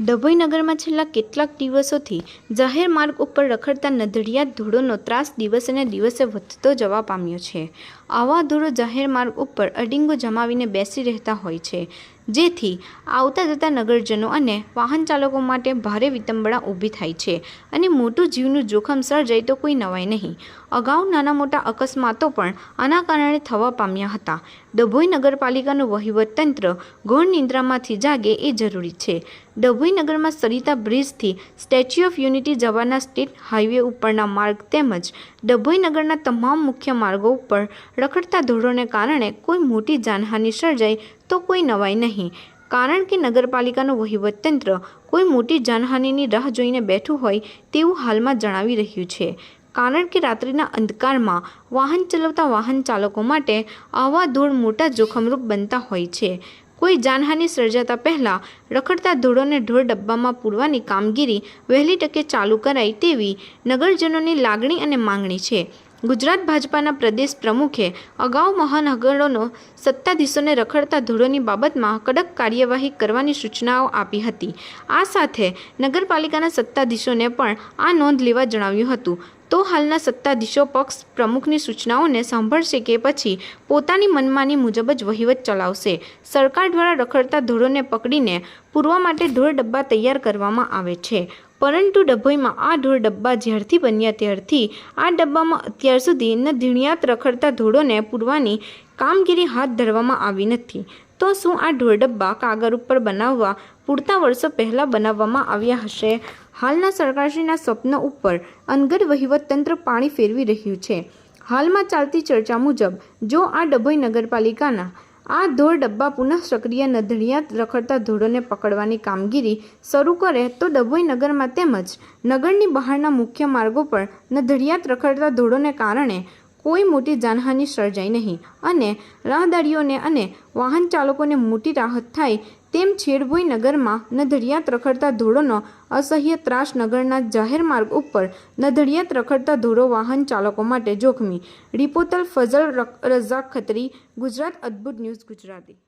ડભોઈ નગરમાં છેલ્લા કેટલાક દિવસોથી જાહેર માર્ગ ઉપર રખડતા નધડિયા ધૂળોનો ત્રાસ દિવસે દિવસે વધતો જવા પામ્યો છે. આવા ધૂળો જાહેર માર્ગ ઉપર અડિંગો જમાવીને બેસી રહેતા હોય છે. જેથી આવતા જતા નગરજનો અને વાહન ચાલકો માટે ભારે વિતંબણા ઊભી થાય છે અને મોટું જીવનું જોખમ સર્જાય તો કોઈ નવાય નહીં. અગાઉ નાના મોટા અકસ્માતો પણ આના કારણે થવા પામ્યા હતા. ડભોઈ નગરપાલિકાનું વહીવટતંત્ર ઘોર નિંદ્રામાંથી જાગે એ જરૂરી છે. ડભોઈ નગરમાં સરિતા બ્રિજથી સ્ટેચ્યુ ઓફ યુનિટી જવાના સ્ટેટ હાઈવે ઉપરના માર્ગ તેમજ ડભોઈ નગરના તમામ મુખ્ય માર્ગો ઉપર રખડતા ધૂળોને કારણે કોઈ મોટી જાનહાનિ સર્જાય તો કોઈ નવાઈ નહીં. કારણ કે નગરપાલિકાનું વહીવટતંત્ર કોઈ મોટી જાનહાનિની રાહ જોઈને બેઠું હોય તેવું હાલમાં જણાવી રહ્યું છે. કારણ કે રાત્રિના અંધકારમાં વાહન ચલાવતા વાહન ચાલકો માટે આવા ધૂળ મોટા જોખમરૂપ બનતા હોય છે. કોઈ જાનહાનિ સર્જાતા પહેલાં રખડતા ધૂળોને ઢોર ડબ્બામાં પૂરવાની કામગીરી વહેલી તકે ચાલુ કરાય તેવી નગરજનોની લાગણી અને માંગણી છે. ગુજરાત ભાજપાના પ્રદેશ પ્રમુખે અગાઉ મહાનગરોનો સત્તાધીશોને રખડતા ધૂળોની બાબતમાં કડક કાર્યવાહી કરવાની સૂચનાઓ આપી હતી. આ સાથે નગરપાલિકાના સત્તાધીશોને પણ આ નોંધ લેવા જણાવ્યું હતું. તો હાલના સત્તાધીશો પક્ષ પ્રમુખની સૂચનાઓને સાંભળશે કે પછી પોતાની મનમાની મુજબ જ વહીવટ ચલાવશે. સરકાર દ્વારા રખડતા ધોળોને પકડીને પૂરવા માટે ઢોર ડબ્બા તૈયાર કરવામાં આવે છે. પરંતુ ડભોઈમાં આ ઢોર ડબ્બા જ્યારથી બન્યા ત્યારથી આ ડબ્બામાં અત્યાર સુધી ન ધીણિયાત રખડતા ધોળોને પૂરવાની કામગીરી હાથ ધરવામાં આવી નથી. તો શું આ ઢોર ડબ્બા કાગળ ઉપર બનાવવા પૂરતા વર્ષો પહેલાં બનાવવામાં આવ્યા હશે? હાલના સરકારશ્રીના સ્વપ્ન ઉપર અનગઢ વહીવટતંત્ર પાણી ફેરવી રહ્યું છે. હાલમાં ચાલતી ચર્ચા મુજબ, જો આ ડભોઈ નગરપાલિકાના આ ધોળ ડબ્બા પુનઃ સક્રિય નધડિયાત રખડતા ધોળોને પકડવાની કામગીરી શરૂ કરે, તો ડભોઈ નગરમાં તેમજ નગરની બહારના મુખ્ય માર્ગો પર નધડિયાત રખડતા ધોળોને કારણે કોઈ મોટી જાનહાનિ સર્જાય નહીં અને રાહદારીઓને અને વાહન ચાલકોને મોટી રાહત થાય તેમ છેડભોઈ નગરમાં નધડિયાત રખડતા ધૂળોનો અસહ્ય ત્રાસ નગરના જાહેર માર્ગ ઉપર નધડિયાત રખડતા ધૂળો વાહન ચાલકો માટે જોખમી. રિપોર્ટર ફઝલ રઝાક ખત્રી, ગુજરાત અદ્ભુત ન્યૂઝ ગુજરાતી.